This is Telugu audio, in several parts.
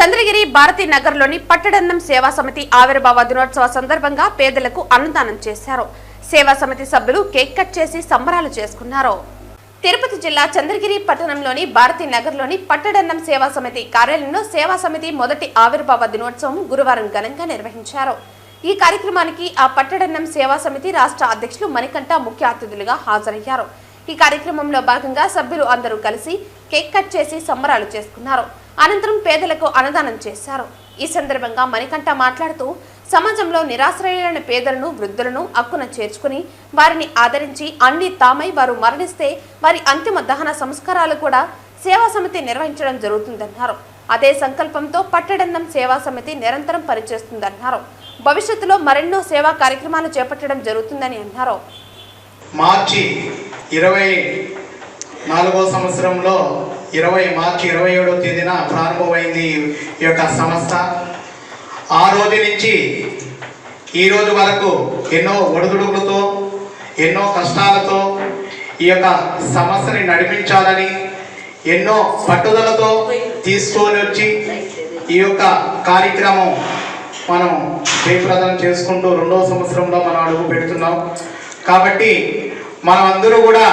చంద్రగిరి భారతీ నగర్లోని పట్టడన్నం సేవా సమితి ఆవిర్భావ దినోత్సవ సందర్భంగా పేదలకు అన్నదానం చేశారు. సేవా సమితి సభ్యులు కేక్ కట్ చేసి సంబరాలు చేసుకున్నారు. తిరుపతి జిల్లా చంద్రగిరి పట్టణంలోని భారతీ నగర్లోని పట్టడన్నం సేవా సమితి కార్యాలయంలో సేవా సమితి మొదటి ఆవిర్భావ దినోత్సవం గురువారం ఘనంగా నిర్వహించారు. ఈ కార్యక్రమానికి ఆ పట్టడన్నం సేవా సమితి రాష్ట్ర అధ్యక్షులు మణికంఠ ముఖ్య అతిథులుగా హాజరయ్యారు. ఈ కార్యక్రమంలో భాగంగా సభ్యులు అందరూ కలిసి కేక్ కట్ చేసి సంబరాలు చేసుకున్నారు. అనంతరం పేదలకు అన్నదానం చేశారు. ఈ సందర్భంగా మణికంఠ మాట్లాడుతూ సమాజంలో నిరాశ్రయులైన పేదలను వృద్ధులను అక్కున చేర్చుకుని వారిని ఆదరించి అన్ని తామై వారు మరణిస్తే వారి అంతిమ దహన సంస్కారాలు కూడా సేవా సమితి నిర్వహించడం జరుగుతుందన్నారు. అదే సంకల్పంతో పట్టడన్నం సేవా సమితి నిరంతరం పనిచేస్తుందన్నారు. భవిష్యత్తులో మరెన్నో సేవా కార్యక్రమాలు చేపట్టడం జరుగుతుందని అన్నారు. మార్చి ఇరవై నాలుగో సంవత్సరంలో ఇరవై మార్చి ఇరవై ఏడో తేదీన ప్రారంభమైంది ఈ యొక్క సంస్థ. ఆ రోజు నుంచి ఈ రోజు వరకు ఎన్నో ఒడిదుడుకులతో ఎన్నో కష్టాలతో ఈ యొక్క సమస్యని నడిపించాలని ఎన్నో పట్టుదలతో తీసుకొని వచ్చి ఈ యొక్క కార్యక్రమం మనం జయప్రదం చేసుకుంటూ రెండవ సంవత్సరంలో మనం అడుగు పెడుతున్నాం. కాబట్టి మనమందరూ కూడా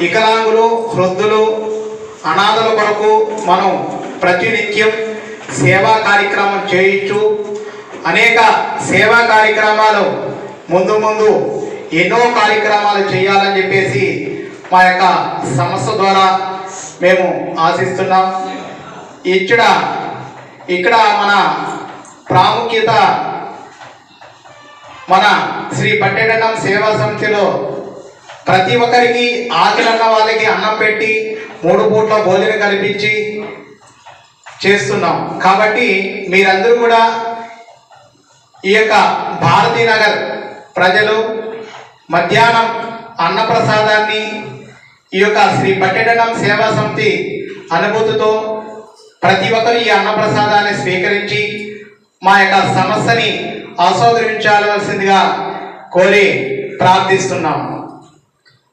వికలాంగులు వృద్ధులు అనాథల కొరకు మనం ప్రతినిత్యం సేవా కార్యక్రమం చేయొచ్చు అనేక సేవా కార్యక్రమాలు ముందు ముందు ఎన్నో కార్యక్రమాలు చేయాలని చెప్పేసి మా యొక్క సంస్థ ద్వారా మేము ఆశిస్తున్నాం. ఇక్కడ ఇక్కడ మన ప్రాముఖ్యత మన శ్రీ పట్టెడన్నం సేవా సమితిలో ప్రతి ఒక్కరికి ఆకలన్న వాళ్ళకి అన్నం పెట్టి మూడు పూట్ల భోజనం కల్పించి చేస్తున్నాం. కాబట్టి మీరందరూ కూడా ఈ యొక్క భారతీనగర్ ప్రజలు మధ్యాహ్నం అన్నప్రసాదాన్ని ఈ యొక్క శ్రీ పట్టెడనం సేవా సమితి అనుభూతితో ప్రతి ఒక్కరు ఈ అన్నప్రసాదాన్ని స్వీకరించి మా యొక్క సమస్యని ఆస్వాదించాల్సిందిగా కోరి ప్రార్థిస్తున్నాం.